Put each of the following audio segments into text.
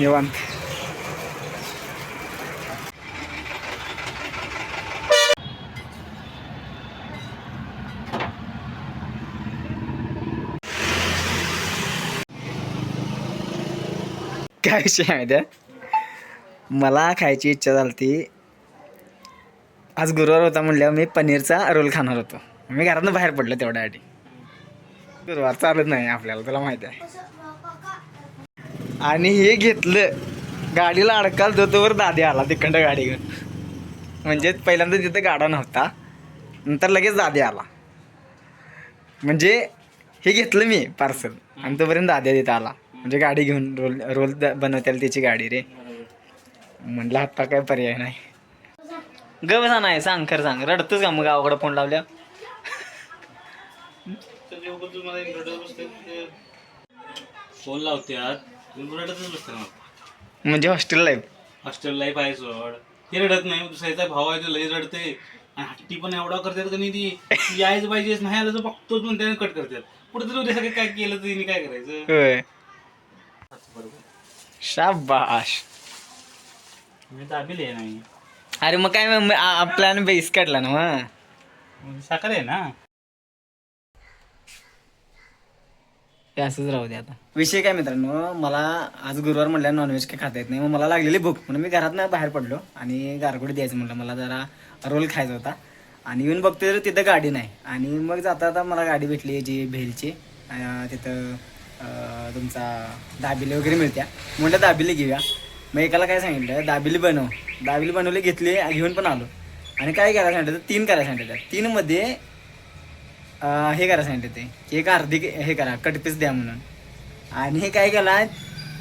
निवांत. काय विषय माहिती मला खायची इच्छा झाली ती आज गुरुवार होता म्हणल्यावर मी पनीरचा रोल खाणार होतो. मी घरातून बाहेर पडलो तेवढ्यासाठी गुरुवार चालत नाही आपल्याला तुला माहिती आहे. आणि हे घेतलं. गाडीला अडकाल तो तोवर दादी आला तिकडं गाडी घेऊन म्हणजे पहिल्यांदा तिथं गाडा नव्हता. नंतर लगेच दादी आला. म्हणजे हे घेतलं मी पार्सल आणि तोपर्यंत दाद्या तिथं आला. म्हणजे गाडी घेऊन रोल रोल द- बनवत्याला त्याची गाडी रे. म्हणलं आता काय पर्याय नाही. ग बसा नाही सांग खरं सांग. रडतोच का मग गावाकडे फोन लावल्या फोन लावत्यात. रडतच बसते ना. म्हणजे हॉस्टेल लाईफ हॉस्टेल लाईफ आहे सोड. हे रडत नाही दुसऱ्याचा भाव आहे तो लई रडते. आणि हट्टी पण एवढा करतात का नाही ती? ती यायच पाहिजेच नाही आलं तर बघतोच पण त्याने कट करतात. पुढे तर उद्या सगळं काय केलं तर तिने काय करायचं? होय. बरोबर. शाबाश. मी दाबील आहे नाही अरे मग काय प्लॅन बेस काढला ना मग. म्हणजे साखर आहे ना? ते असंच राहू दे आता. विषय काय मित्रांनो मला आज गुरुवार म्हटलं नॉनव्हेज काय खाता येत नाही. मग मला लागलेली भूक. म्हणून मी घरात बाहेर पडलो आणि गारगोडी द्यायचं म्हटलं मला जरा रोल खायचा होता. आणि येऊन बघते तर तिथं गाडी नाही. आणि मग जाता जाता मला गाडी भेटली जी भेलची. तिथं तुमचा दाबिले वगैरे मिळत्या. म्हटलं दाबिले घेऊया. मग एकाला काय सांगितलं? दाबिली बनव. दाबिली बनवली घेतली घेऊन पण आलो. आणि काय करायला सांगितलं? तीन करायला सांगितलं. तीनमध्ये अं, हे करा सांगितलं ते की एक अर्धी हे करा कटपीस द्या म्हणून. आणि हे काय केला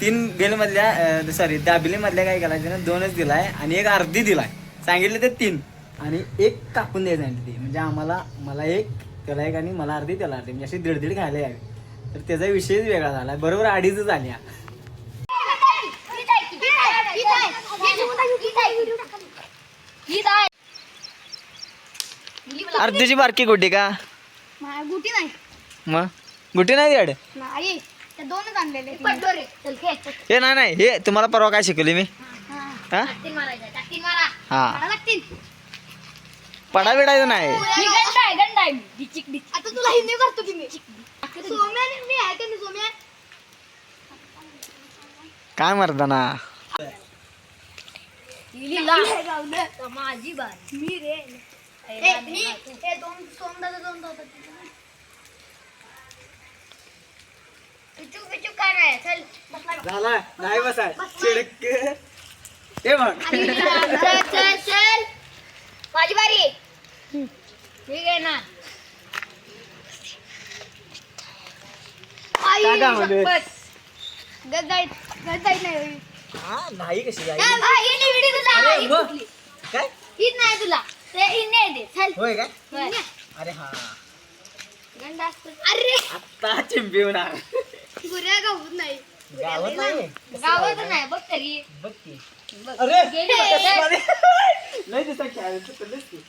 तीन बेलमधल्या सॉरी दाबिलीमधल्या काय केला त्यानं दोनच दिलाय आणि एक अर्धी दिलाय. सांगितलं ते तीन. आणि एक कापून द्यायचं सांगितलं ते म्हणजे आम्हाला मला एक त्याला एक आणि मला अर्धी त्याला अर्धी म्हणजे अशी दीड दीड खायला यावी. तर त्याचा विषयच वेगळा झाला बरोबर अडीचच आल्या अर्धीची बारकी गुड्डी का? गुटी नाही. मग गुड्डी नाही याड? नाही त्या दोनच आणलेले चल हे नाही नाही हे तुम्हाला परवा काय शिकवली मी? हा टाकीन मारायचा टाकीन मारा हा. मारा लागतील. पडा बिडायचं नाही. मी गंड आहे गंड आहे. डिचिक डिचिक आता तुला हिंदी करतो की मी. सोम्या आणि मी आहे का नाही सोम्या? काय मर्दाना? माझी बारी. मी रे. हे दोन सोमदादा दोन काय नाही चल झाला नाही बसा चिडक. हे बघ. चल चल चल. माझी बारी ठीक आहे ना आई जाईत नाही हा, नाही कशी जाईल नाही विडी तुला. अरे, मग. कुठली? काय? हीच नाही तुला. ते ही नाही दे चल होय काय होय. अरे हा गंड असतं. अरे आता चिंबी होणार गुऱ्या गावात नाही गावात नाही गावात नाही बघ तरी बघ की. अरे गेली बघ. लय दिसा खेळायचं तुलाच की.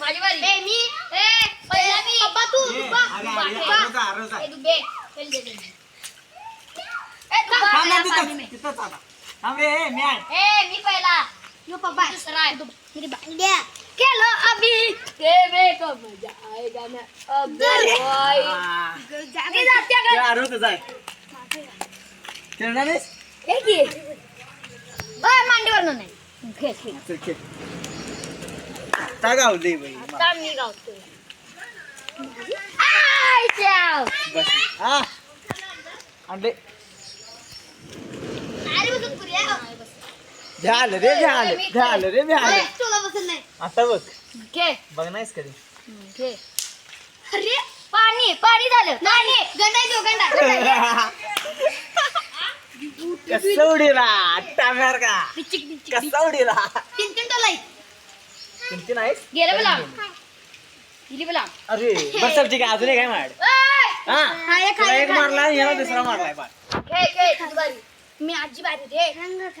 माझी बारी ए मी ए पहिला मी पप्पा तू उभा, अरे, अरे. ए, दुबे चल दे दे. ए तू थांब ना. तिथंच, तिथंच आता. थांब, ए, ए, मी आहे. ए बांग्या खेलो अभी देवे को मजा आएगा ना अब भाई. जागे जाते ते अगर आरोजच आहे खेळणार आहेस? हे की ओय मांडीवर नाही खेळ खेळ चल, खेळ. आता गावली बाई आता मी गावतो आय चाव बस आणले अरे बसून पुऱ्या झालं रे झालं झालं रे झालं. तुला बसून नाही. आता बघ. खेळ बघ नाहीस कधी. खेळ अरे पाणी पाणी झालं. पाणी. गंडा देऊ गंडा. कसं उडीला? का? बिचिक बिचिक कसं उडीला? तीन तीन नाहीस गेलं बोला. गेली बोला. अरे ठीक आहे अजून एक आहे माड हा? एक मारला याला दुसरा मारलाय तुझी बारी. मी आजी बारी रे. अरे ती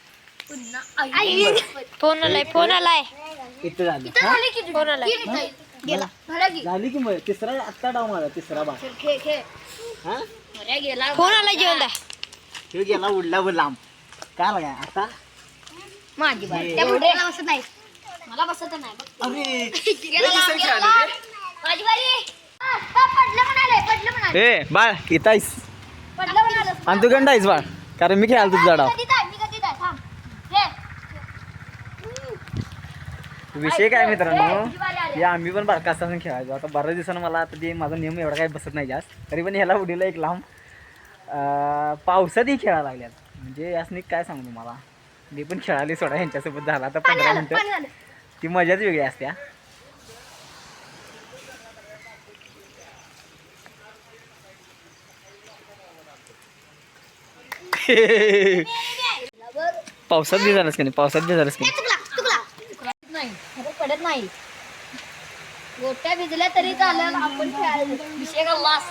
पुन्हा आई फोन आलाय फोन आलाय. इथं झालं. इथं हा? झाली की फोन आलाय. गेला गेला. झाला की झाली की मग? तिसरा आत्ता डाव माझा तिसरा बा. खेळ खेळ खेळ हा? बऱ्या गेला. फोन आलाय जेवण गेला उडला व लांब. काय? लागाय आता? माझी बारी हे. त्या मुलाला बसत नाही. मला बसत नाही. बघ. अरे. गेला लय लांब, दिवसांनी गेला खेळाली लांब. रे. माझी बारी हा, हा, पडलं म्हणाले पडलं म्हणाले. ए बाळ इथं आहेस. पडलं म्हणाले. आणि तू गंड आहेस बाळ. कारण मी खेळाल तुझा डाव कधी जाय मी कधी जाय थांब हे विषय काय मित्रांनो. हे आम्ही पण बारका असताना खेळायचो. आता बऱ्याच दिवसानं मला आता ते माझा नियम एवढा काही बसत नाही जास्त. तरी पण ह्याला उडीला एक लांब पावसातही खेळायला लागल्यात. म्हणजे यासनी काय सांगू तुम्हाला? मी पण खेळाली सोडा ह्यांच्यासोबत झाला आता पंधरा मिनिटं. ती मजाच वेगळी असते. बघ. पावसात बी झालंस की नाही? पावसात बी झालंस की नाही चुकला चुकला नाही खरं पडत नाही. गोट्या भिजल्या तरी चालेल आपण खेळायला विषय का लास